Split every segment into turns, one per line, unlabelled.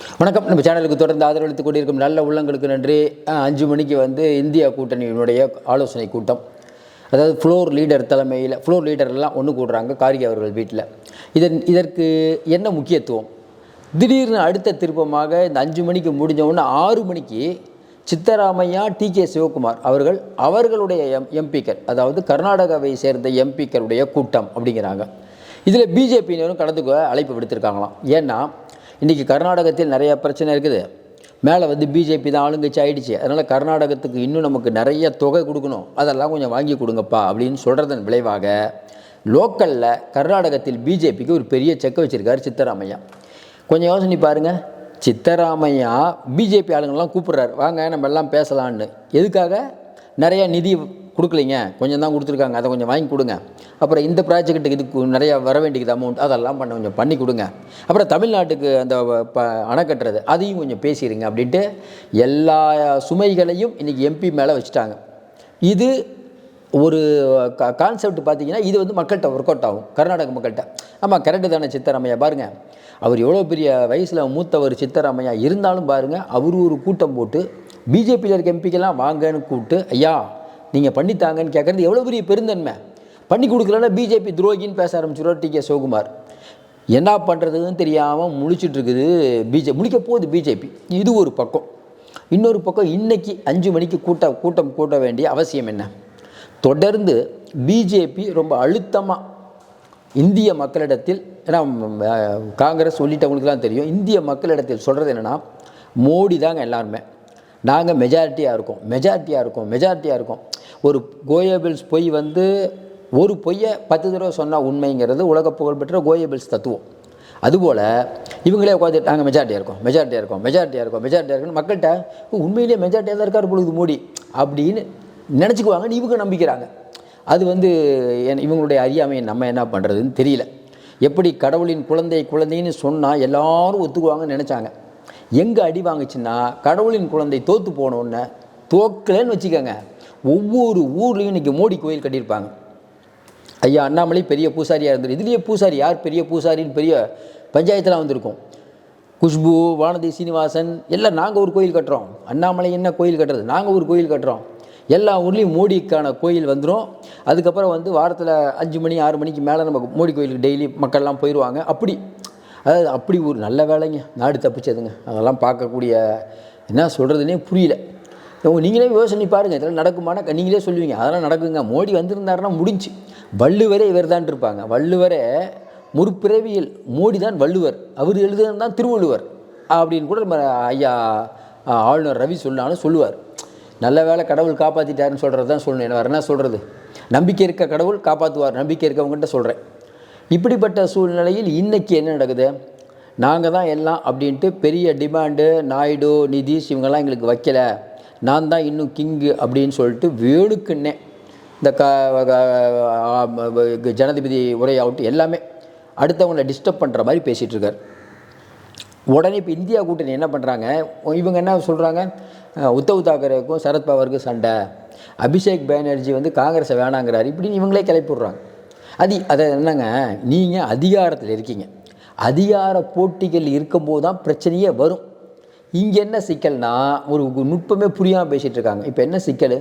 வணக்கம். நம்ம சேனலுக்கு தொடர்ந்து ஆதரவளித்துக் கொண்டிருக்கும் நல்ல உள்ளங்களுக்கு நன்றி. அஞ்சு மணிக்கு வந்து இந்தியா கூட்டணியினுடைய ஆலோசனை கூட்டம். அதாவது ஃப்ளோர் லீடர் தலைமையில் ஃப்ளோர் லீடர்லாம் ஒன்று கூடுறாங்க கார்கே அவர்கள் வீட்டில் இதன் இதற்கு என்ன முக்கியத்துவம்? திடீர்னு அடுத்த திருப்பமாக இந்த அஞ்சு மணிக்கு முடிஞ்சவுடனே ஆறு மணிக்கு சித்தராமையா டி கே சிவகுமார் அவர்கள் அவர்களுடைய எம் எம்பிக்கள் அதாவது கர்நாடகாவை சேர்ந்த எம்பிக்களுடைய கூட்டம் அப்படிங்கிறாங்க. இதில் பிஜேபியினரும் கலந்துக்க அழைப்பு விடுத்திருக்காங்களாம். ஏன்னா இன்றைக்கி கர்நாடகத்தில் நிறைய பிரச்சனை இருக்குது. மேலே வந்து பிஜேபி தான் ஆளுங்கட்சி ஆயிடுச்சு. அதனால் கர்நாடகத்துக்கு இன்னும் நமக்கு நிறைய தொகை கொடுக்கணும். அதெல்லாம் கொஞ்சம் வாங்கி கொடுங்கப்பா அப்படின்னு சொல்கிறதன் விளைவாக லோக்கலில் கர்நாடகத்தில் பிஜேபிக்கு ஒரு பெரிய செக்கை வச்சுருக்காரு சித்தராமையா. கொஞ்சம் யோசனை பாருங்கள் சித்தராமையா பிஜேபி ஆளுங்கள்லாம் கூப்பிட்றாரு. வாங்க நம்ம எல்லாம் பேசலான்னு எதுக்காக? நிறைய நிதி கொடுக்கலைங்க. கொஞ்சம் தான் கொடுத்துருக்காங்க. அதை கொஞ்சம் வாங்கி கொடுங்க. அப்புறம் இந்த ப்ராஜெக்ட்டுக்கு இதுக்கு நிறையா வர வேண்டியது அமௌண்ட் அதெல்லாம் பண்ண கொஞ்சம் பண்ணி கொடுங்க. அப்புறம் தமிழ்நாட்டுக்கு அந்த ப அணை கட்டுறது அதையும் கொஞ்சம் பேசிடுங்க அப்படின்ட்டு எல்லா சுமைகளையும் இன்றைக்கி எம்பி மேலே வச்சுட்டாங்க. இது ஒரு க கான்செப்ட் பார்த்தீங்கன்னா இது வந்து மக்கள்கிட்ட ஒர்க் அவுட் ஆகும். கர்நாடக மக்கள்கிட்ட. ஆமாம் கரெக்டு தானே சித்தராமையா? பாருங்கள் அவர் எவ்வளோ பெரிய வயசில் மூத்தவர் சித்தராமையா இருந்தாலும் பாருங்கள் அவர் ஒரு கூட்டம் போட்டு பிஜேபியில் இருக்க எம்பிக்கெல்லாம் வாங்கன்னு கூப்பிட்டு ஐயா நீங்கள் பண்ணித்தாங்கன்னு கேட்குறது எவ்வளோ பெரிய பெருந்தன்மை. பண்ணி கொடுக்கலன்னா பிஜேபி துரோகின்னு பேச ஆரம்பிச்சிருவார் டி கே சிவகுமார். என்ன பண்ணுறதுன்னு தெரியாமல் முழிச்சிட்டுருக்குது பிஜே முழிக்க போகுது பிஜேபி. இது ஒரு பக்கம். இன்னொரு பக்கம் இன்றைக்கி அஞ்சு மணிக்கு கூட்ட கூட்டம் கூட்ட வேண்டிய அவசியம் என்ன? தொடர்ந்து பிஜேபி ரொம்ப அழுத்தமாக இந்திய மக்களிடத்தில் ஏன்னா காங்கிரஸ் சொல்லிட்டவங்களுக்குலாம் தெரியும். இந்திய மக்களிடத்தில் சொல்கிறது என்னென்னா மோடி தாங்க எல்லாருமே. நாங்கள் மெஜாரிட்டியாக இருக்கோம். மெஜாரிட்டியாக இருக்கோம். மெஜாரிட்டியாக இருக்கோம். ஒரு கோயபிள்ஸ் பொய் வந்து ஒரு பொய்யை பத்து தடவை சொன்னால் உண்மைங்கிறது உலக புகழ்பெற்ற கோயபிள்ஸ் தத்துவம். அதுபோல் இவங்களே உட்காந்து நாங்கள் மெஜாரிட்டியாக இருக்கோம். மெஜாரிட்டியாக இருக்கோம். மெஜாரிட்டியாக இருக்கோம். மெஜாரிட்டியாக இருக்குன்னு மக்கள்கிட்ட உண்மையிலேயே மெஜாரிட்டியாக தான் இருக்கார் பொழுது மோடி. அப்படின்னு நினச்சிக்குவாங்கன்னு இவங்க நம்பிக்கிறாங்க. அது வந்து என் இவங்களுடைய அறியாமையை நம்ம என்ன பண்ணுறதுன்னு தெரியல. எப்படி கடவுளின் குழந்தை குழந்தைன்னு சொன்னால் எல்லாரும் ஒத்துக்குவாங்கன்னு நினச்சாங்க. எங்கே அடி வாங்குச்சுன்னா கடவுளின் குழந்தை தோற்று போனோன்னு தோக்கலைன்னு வச்சுக்கோங்க. ஒவ்வொரு ஊர்லேயும் இன்றைக்கி மோடி கோயில் கட்டியிருப்பாங்க. ஐயா அண்ணாமலை பெரிய பூசாரியாக இருந்தார். இதுலேயே பூசாரி யார்? பெரிய பூசாரின்னு பெரிய பஞ்சாயத்தில் வந்திருக்கும். குஷ்பு வானதி சீனிவாசன் எல்லாம் நாங்கள் ஒரு கோயில் கட்டுறோம். அண்ணாமலை என்ன கோயில் கட்டுறது? நாங்கள் ஒரு கோயில் கட்டுறோம். எல்லா ஊர்லேயும் மோடிக்கான கோயில் வந்துடும் அதுக்கப்புறம் வந்து வாரத்தில் அஞ்சு மணி ஆறு மணிக்கு மேலே நம்ம மோடி கோயிலுக்கு டெய்லி மக்கள்லாம் போயிடுவாங்க அப்படி அதாவது அப்படி ஒரு நல்ல வேலைங்க. நாடு தப்பிச்சதுங்க. அதெல்லாம் பார்க்கக்கூடிய என்ன சொல்கிறதுனே புரியல. நீங்களே யோசனை பாருங்கள் இதெல்லாம் நடக்குமானா நீங்களே சொல்லுவீங்க. அதெல்லாம் நடக்குங்க. மோடி வந்திருந்தாருன்னா முடிஞ்சு. வள்ளுவரே இவர் தான் இருப்பாங்க. வள்ளுவரே முற்பிறவியில் மோடி தான் வள்ளுவர். அவர் எழுதுனது தான் திருவள்ளுவர். அப்படின்னு கூட நம்ம ஐயா ஆளுநர் ரவி சொன்னாலும் சொல்லுவார். நல்ல வேலை கடவுள் காப்பாற்றிட்டாருன்னு சொல்கிறது தான் சொல்லணும். என்ன வேறு என்ன சொல்கிறது நம்பிக்கை இருக்க கடவுள் காப்பாற்றுவார் நம்பிக்கை இருக்கவங்ககிட்ட சொல்கிறேன் இப்படிப்பட்ட சூழ்நிலையில் இன்றைக்கி என்ன நடக்குது? நாங்கள் தான் எல்லாம் அப்படின்ட்டு பெரிய டிமாண்டு நாயுடு நிதிஷ் இவங்கெல்லாம் எங்களுக்கு வைக்கல. நான் தான் இன்னும் கிங்கு அப்படின்னு சொல்லிட்டு வேணுக்குன்னே இந்த க க- ஜனாதிபதி உரையாகட்டும் எல்லாமே அடுத்தவங்களை டிஸ்டர்ப் பண்ணுற மாதிரி பேசிகிட்ருக்கார் உடனே இப்போ இந்தியா கூட்டணி என்ன பண்ணுறாங்க இவங்க என்ன சொல்கிறாங்க உத்தவ் தாக்கரேக்கும் சரத்பவருக்கும் சண்டை. அபிஷேக் பானர்ஜி வந்து காங்கிரஸை வேணாங்கிறாரு. இப்படின்னு இவங்களே கிளப்பி விட்றாங்க. அது அதை என்னங்க நீங்கள் அதிகாரத்தில் இருக்கீங்க. அதிகார போட்டிகள் இருக்கும்போது தான் பிரச்சனையே வரும். இங்கே என்ன சிக்கல்னா ஒரு நுட்பமே புரியாமல் பேசிகிட்டு இருக்காங்க. இப்போ என்ன சிக்கல்?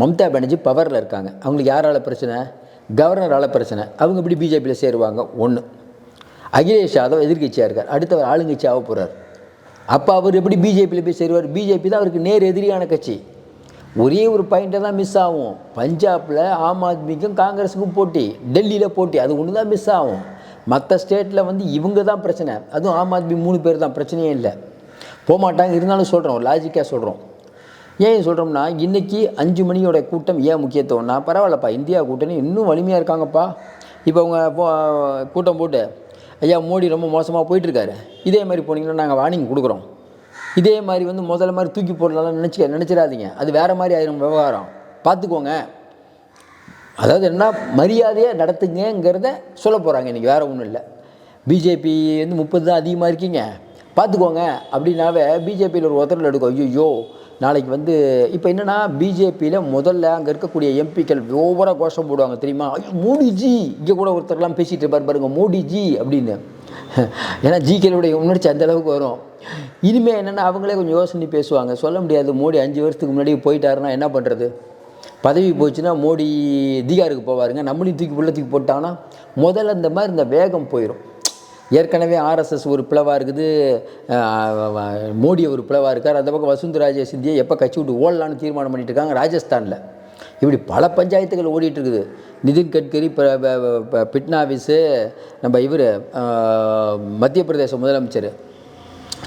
மம்தா பானர்ஜி பவரில் இருக்காங்க. அவங்களுக்கு யாரால் பிரச்சனை? கவர்னரால் பிரச்சனை. அவங்க எப்படி பிஜேபியில் சேருவாங்க? ஒன்று அகிலேஷ் யாதவ் எதிர்க்கட்சியாக இருக்கார். அடுத்தவர் ஆளுங்கட்சி ஆக போகிறார் அப்போ அவர் எப்படி பிஜேபியில் போய் சேருவார்? பிஜேபி தான் அவருக்கு நேர் எதிரியான கட்சி. ஒரே ஒரு பாயிண்ட்டை தான் மிஸ் ஆகும். பஞ்சாபில் ஆம் ஆத்மிக்கும் காங்கிரஸுக்கும் போட்டி டெல்லியில் போட்டி அது ஒன்று தான் மிஸ் ஆகும். மற்ற ஸ்டேட்டில் வந்து இவங்க தான் பிரச்சனை. அதுவும் ஆம் ஆத்மி மூணு பேர் தான் பிரச்சனையே இல்லை. போகமாட்டாங்க இருந்தாலும் சொல்கிறோம் லாஜிக்காக சொல்கிறோம் ஏன் சொல்கிறோம்னா இன்றைக்கி அஞ்சு மணியோட கூட்டம் ஏன் முக்கியத்துவம்னா பரவாயில்லப்பா இந்தியா கூட்டணி இன்னும் வலிமையாக இருக்காங்கப்பா. இப்போ அவங்க போ கூட்டம் போட்டு ஐயா மோடி ரொம்ப மோசமாக போயிட்டுருக்காரு இதே மாதிரி போனீங்கன்னா நாங்கள் வார்னிங் கொடுக்குறோம். இதே மாதிரி வந்து முதல்ல மாதிரி தூக்கி போடலாம் நினச்சிக்க நினச்சிடாதீங்க. அது வேறு மாதிரி ஆயிரும் விவகாரம். பார்த்துக்கோங்க. அதாவது என்ன மரியாதையாக நடத்துங்கங்கிறத சொல்ல போகிறாங்க இன்றைக்கி வேறு ஒன்றும் இல்லை. பிஜேபி வந்து முப்பது தான் அதிகமாக இருக்கீங்க. பார்த்துக்கோங்க. அப்படின்னாவே பிஜேபியில் ஒரு உதறல் எடுக்கும். ஐயோ நாளைக்கு வந்து இப்போ என்னென்னா பிஜேபியில் முதல்ல அங்கே இருக்கக்கூடிய எம்பிக்கள் ஓவராக கோஷம் போடுவாங்க தெரியுமா? ஐயோ மோடிஜி. இங்கே கூட ஒருத்தர்லாம் பேசிகிட்டு இருப்பார் பாருங்க மோடிஜி அப்படின்னு. ஏன்னா ஜிகேலுடைய உணர்ச்சி அந்தளவுக்கு வரும். இனிமேல் என்னென்னா அவங்களே கொஞ்சம் யோசனை பேசுவாங்க. சொல்ல முடியாது. மோடி அஞ்சு வருஷத்துக்கு முன்னாடி போயிட்டாருன்னா என்ன பண்ணுறது பதவி போச்சுன்னா மோடி அதிகாருக்கு போவாருங்க. நம்மளையும் தூக்கி உள்ள தூக்கி போட்டாங்கன்னா முதல்ல இந்த மாதிரி இந்த வேகம் போயிடும் ஏற்கனவே ஆர்எஸ்எஸ் ஒரு பிளவாக இருக்குது. மோடி ஒரு பிளவாக இருக்கார். அந்த பக்கம் வசுந்தராஜ சிந்தியை எப்போ கட்சி விட்டு ஓடலான்னு தீர்மானம் பண்ணிட்டு இருக்காங்க ராஜஸ்தானில். இப்படி பல பஞ்சாயத்துகள் ஓடிட்டுருக்குது. நிதின் கட்கரி பிட்னாவிஸு நம்ம இவர் மத்திய பிரதேச முதலமைச்சர்.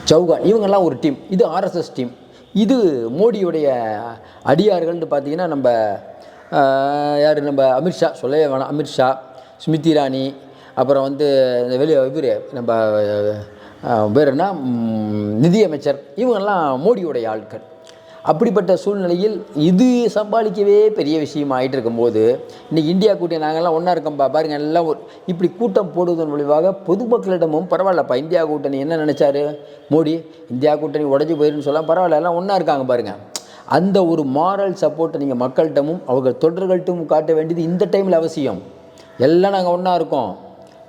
சௌகான் இவங்கெல்லாம் ஒரு டீம் இது ஆர்எஸ்எஸ் டீம் இது மோடியுடைய அடியார்கள்னு பார்த்தீங்கன்னா நம்ம யார் நம்ம அமித்ஷா சொல்லவே வேணாம். அமித்ஷா ஸ்மிருதி இரானி அப்புறம் வந்து இந்த வெளி இவர் நம்ம ஆஹ், பேர் என்ன? நிதியமைச்சர். இவங்கெல்லாம் மோடியுடைய ஆட்கள். அப்படிப்பட்ட சூழ்நிலையில் இது சம்பாதிக்கவே பெரிய விஷயம் ஆகிட்டு இருக்கும்போது இன்றைக்கி இந்தியா கூட்டி நாங்கள்லாம் ஒன்றா இருக்கோம்ப்பா பாருங்க எல்லாம் ஒரு இப்படி கூட்டம் போடுவதன் விளைவாக பொதுமக்களிடமும் பரவாயில்லப்பா இந்தியா கூட்டணி என்ன நினச்சாரு? மோடி இந்தியா கூட்டணி உடஞ்சி போயிருன்னு சொல்ல பரவாயில்ல எல்லாம் ஒன்றா இருக்காங்க பாருங்கள் அந்த ஒரு மாரல் சப்போர்ட்டை நீங்கள் மக்கள்கிட்டமும் அவங்க தொண்டர்கள்ட்டும் காட்ட வேண்டியது இந்த டைமில் அவசியம். எல்லாம் நாங்கள் ஒன்றா இருக்கோம்.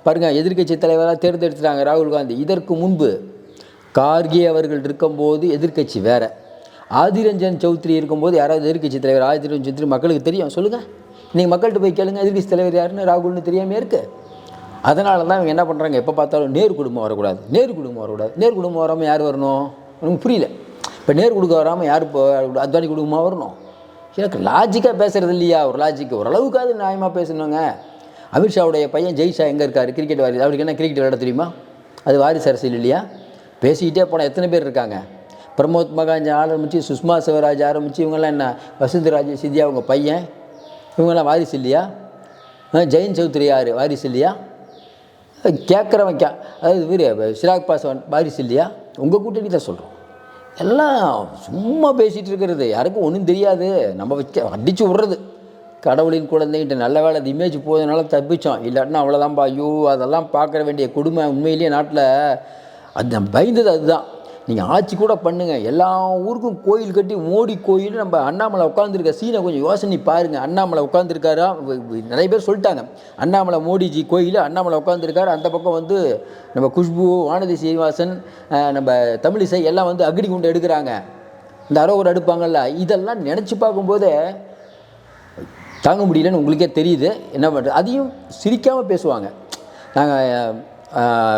பாருங்கள் எதிர்க்கட்சி தலைவராக தேர்ந்தெடுத்துட்டாங்க ராகுல் காந்தி. இதற்கு முன்பு கார்கே அவர்கள் இருக்கும்போது எதிர்க்கட்சி வேறு. ஆதிரஞ்சன் சௌத்ரி இருக்கும்போது யாராவது எதிர்க்கட்சி தலைவர் ஆதிரஞ்சன் சௌத்ரி மக்களுக்கு தெரியும். சொல்லுங்கள் நீங்கள் மக்கள்கிட்ட போய் கேளுங்க. எதிர்க்கட்சி தலைவர் யாருன்னு ராகுல்னு தெரியாமல் இருக்கு. அதனால தான் இவங்க என்ன பண்ணுறாங்க எப்போ பார்த்தாலும் நேர் குடும்பம் வரக்கூடாது. நேர் குடும்பம் வரக்கூடாது. நேர் குடும்பம் வராமல் யார் வரணும்? எனக்கு புரியல. இப்போ நேர் கொடுக்க வராமல் யார் இப்போ அத்வானி குடும்பமாக வரணும்? எனக்கு லாஜிக்காக பேசுகிறது இல்லையா? ஒரு லாஜிக்கு ஓரளவுக்காவது நியாயமாக பேசணுங்க. அமித்ஷாவுடைய பையன் ஜெய்ஷா எங்கே இருக்கார்? கிரிக்கெட் வாரிசு அவருக்கு என்ன கிரிக்கெட் விளையாட தெரியுமா? அது வாரிசு அரசியல் இல்லையா? பேசிக்கிட்டே போனால் எத்தனை பேர் இருக்காங்க? பிரமோத் மகாஞ்சி ஆரம்பித்து சுஷ்மா சிவராஜ் ஆரம்பித்து இவங்கெல்லாம் என்ன? வசுந்தராஜ் சித்தியா அவங்க பையன்? இவங்கெல்லாம் வாரிசு இல்லையா? ஆ, சௌத்ரி யார்? வாரிசு இல்லையா? கேட்குறவன் கே அதாவது இவர் சிராக் பாஸ்வான் வாரிசு இல்லையா? உங்கள் கூட்டணி தான் சொல்கிறோம் எல்லாம் சும்மா பேசிகிட்டு இருக்கிறது. யாருக்கும் ஒன்றும் தெரியாது. நம்ம வச்ச அடித்து விட்றது. கடவுளின் குழந்தைகிட்ட நல்ல வேலை அது இமேஜ் போதனால தப்பிச்சோம். இல்லாட்டினா அவ்வளோதான்ப்பா ஐயோ அதெல்லாம் பார்க்குற வேண்டிய கொடுமை உண்மையிலேயே நாட்டில் அது பயந்தது அதுதான். நீங்கள் ஆட்சி கூட பண்ணுங்கள் எல்லா ஊருக்கும் கோயில் கட்டி மோடி கோயில் நம்ம அண்ணாமலை உட்காந்துருக்க சீனை கொஞ்சம் யோசனை பாருங்கள் அண்ணாமலை உட்காந்துருக்காரா நிறைய பேர் சொல்லிட்டாங்க. அண்ணாமலை மோடிஜி கோயில் அண்ணாமலை உட்காந்துருக்காரு அந்த பக்கம் வந்து நம்ம குஷ்பு வானதி சீனிவாசன் நம்ம தமிழிசை எல்லாம் வந்து அக்னி குண்டு எடுக்கிறாங்க. இந்த அரோகர் எடுப்பாங்கல்ல. இதெல்லாம் நினச்சி பார்க்கும்போதே தாங்க முடியலன்னு உங்களுக்கே தெரியுது. என்ன பண்ணுறது அதையும் சிரிக்காமல் பேசுவாங்க. நாங்கள்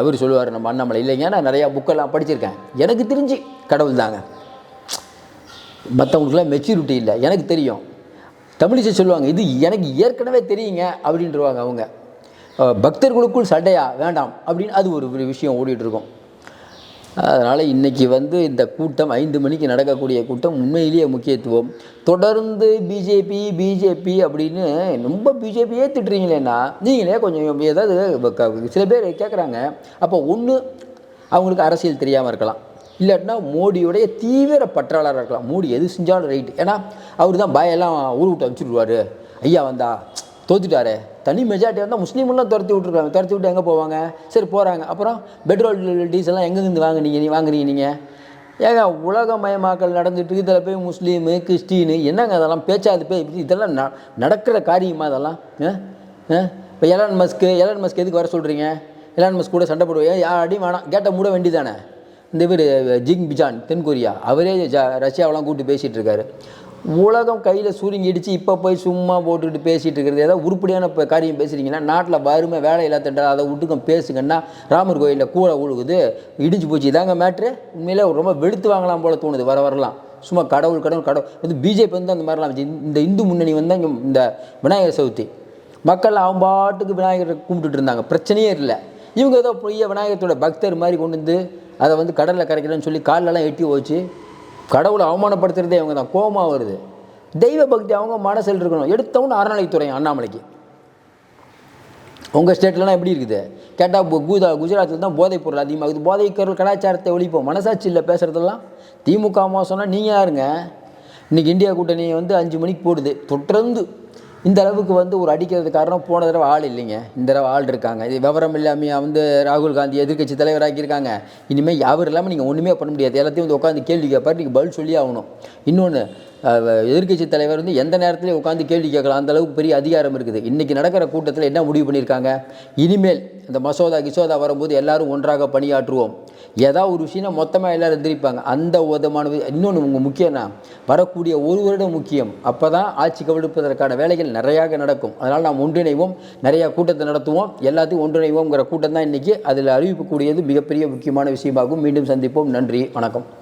இவர் சொல்லுவார் நம்ம அண்ணாமலை. இல்லைங்க நான் நிறையா புக்கெல்லாம் படிச்சிருக்கேன். எனக்கு தெரிஞ்சு கடவுள் தாங்க. மற்றவங்களுக்குலாம் மெச்சூரிட்டி இல்லை. எனக்கு தெரியும். தமிழிசை சொல்லுவாங்க இது எனக்கு ஏற்கனவே தெரியுங்க அப்படின்றவாங்க அவங்க. பக்தர்களுக்குள் சண்டையா வேண்டாம் அப்படின்னு அது ஒரு விஷயம் ஓடிட்டுருக்கோம் அதனால் இன்றைக்கி வந்து இந்த கூட்டம் ஐந்து மணிக்கு நடக்கக்கூடிய கூட்டம் உண்மையிலேயே முக்கியத்துவம். தொடர்ந்து பிஜேபி பிஜேபி அப்படின்னு ரொம்ப பிஜேபியே திட்டுறீங்களேன்னா நீங்களே கொஞ்சம் ஏதாவது சில பேர் கேட்குறாங்க அப்போ ஒன்று அவங்களுக்கு அரசியல் தெரியாமல் இருக்கலாம். இல்லாட்டினா மோடியுடைய தீவிர பற்றாளராக இருக்கலாம். மோடி எது செஞ்சாலும் ரைட்டு ஏன்னா அவர் தான் பயெல்லாம் ஊர் விட்டு அனுப்பிச்சுடுவார் ஐயா வந்தா தோத்துட்டாரு. தனி மெஜாரிட்டி வந்தால் முஸ்லீம்லாம் துரத்தி விட்ருக்காங்க துரத்தி விட்டு எங்கே போவாங்க? சரி போகிறாங்க அப்புறம் பெட்ரோல் டீசல்லாம் எங்கேருந்து வாங்குனீங்க நீ வாங்குறீங்க நீங்கள் ஏங்க உலகமயமாக்கல் நடந்துட்டு இதில் போய் முஸ்லீமு கிறிஸ்டினு என்னங்க அதெல்லாம்? பேச்சாது போய். இதெல்லாம் ந நடக்கிற காரியமாக அதெல்லாம்? இப்போ எலான் மஸ்க்கு எலான் மஸ்க் எதுக்கு வர சொல்கிறீங்க எலான் மஸ்க் கூட சண்டை போடுவோம் யாரையும் வேணாம். கேட்டால் மூட வேண்டிதானே இந்த பேர் ஜிங் பிஜான் தென்கொரியா அவரே ஜ ரஷ்யாவெல்லாம் கூப்பிட்டு பேசிகிட்டு இருக்காரு. உலகம் கையில் சுருங்கிடுச்சு. இப்போ போய் சும்மா போட்டுக்கிட்டு பேசிகிட்டு இருக்கிறது. ஏதாவது உருப்படியான இப்போ காரியம் பேசுகிறீங்கன்னா நாட்டில் வறுமை வேலை இல்லாதண்டா அதை விட்டுக்கம் பேசுங்கன்னா ராமர் கோயிலில் கூரை உழுகுது. இடிஞ்சு போச்சு. இதாங்க மேட்ரு உண்மையிலே ரொம்ப வெளுத்து வாங்கலாம் போல் தோணுது. வர வரலாம். சும்மா கடவுள் கடவுள் கடவுள். வந்து பிஜேபி வந்து அந்த மாதிரிலாம் வச்சு இந்த இந்து முன்னணி வந்து இங்கே இந்த விநாயகர் சதுர்த்தி. மக்கள் அவன் பாட்டுக்கு விநாயகரை கும்பிட்டுட்டு இருந்தாங்க. பிரச்சனையே இல்லை. இவங்க ஏதோ பொய்ய விநாயகத்தோட பக்தர் மாதிரி கொண்டு வந்து அதை வந்து கடலில் கரைக்கிறேன்னு சொல்லி கால்லெல்லாம் எட்டி வச்சு கடவுளை அவமானப்படுத்துறதே அவங்க தான். கோபமாக வருது. தெய்வ பக்தி அவங்க மனசில் இருக்கணும். எடுத்தவொன்னு அறநிலைத்துறை அண்ணாமலைக்கு. உங்கள் ஸ்டேட்லலாம் எப்படி இருக்குது? கேட்டால் குஜா குஜராத்தில் தான் போதைப் பொருள் அதிகமாகுது. போதைப் பொருள் கலாச்சாரத்தை ஒழிப்போம். மனசாட்சி இல்லை பேசுகிறதெல்லாம் திமுக மோசம்னா நீங்கள் யாருங்க? இன்றைக்கி இந்தியா கூட்டணி வந்து அஞ்சு மணிக்கு போடுது. தொடர்ந்து இந்த அளவுக்கு வந்து ஒரு அடிக்கிறது காரணம் போன தடவை ஆள் இல்லைங்க. இந்த தடவை ஆள் இருக்காங்க. இது விவரம் இல்லாமையா வந்து ராகுல் காந்தி எதிர்க்கட்சி தலைவராக்கியிருக்காங்க. இனிமேல் அவர் இல்லாமல் நீங்கள் ஒன்றுமே பண்ண முடியாது. எல்லாத்தையும் வந்து உட்காந்து கேள்வி கேட்பார் நீங்கள் பதில் சொல்லி ஆகணும். இன்னொன்று எதிர்க்கட்சி தலைவர் வந்து எந்த நேரத்துலையும் உட்காந்து கேள்வி கேட்கலாம். அந்த அளவுக்கு பெரிய அதிகாரம் இருக்குது. இன்றைக்கி நடக்கிற கூட்டத்தில் என்ன முடிவு பண்ணியிருக்காங்க? இனிமேல் இந்த மசோதா கிசோதா வரும்போது எல்லாரும் ஒன்றாக பணியாற்றுவோம். ஏதாவது ஒரு விஷயம்னா மொத்தமாக எல்லோரும் எந்திரிப்பாங்க. அந்த விதமான இன்னொன்று உங்கள் முக்கியம்னா வரக்கூடிய ஒரு வருடம் முக்கியம். அப்போ தான் ஆட்சி கவிழ்ப்பதற்கான வேலைகள் நிறையாக நடக்கும். அதனால் நாம் ஒன்றிணைவோம். நிறையா கூட்டத்தை நடத்துவோம். எல்லாத்தையும் ஒன்றிணைவோங்கிற கூட்டம் தான் இன்றைக்கி அதில் அறிவிக்கக்கூடியது மிகப்பெரிய முக்கியமான விஷயமாகும் மீண்டும் சந்திப்போம். நன்றி. வணக்கம்.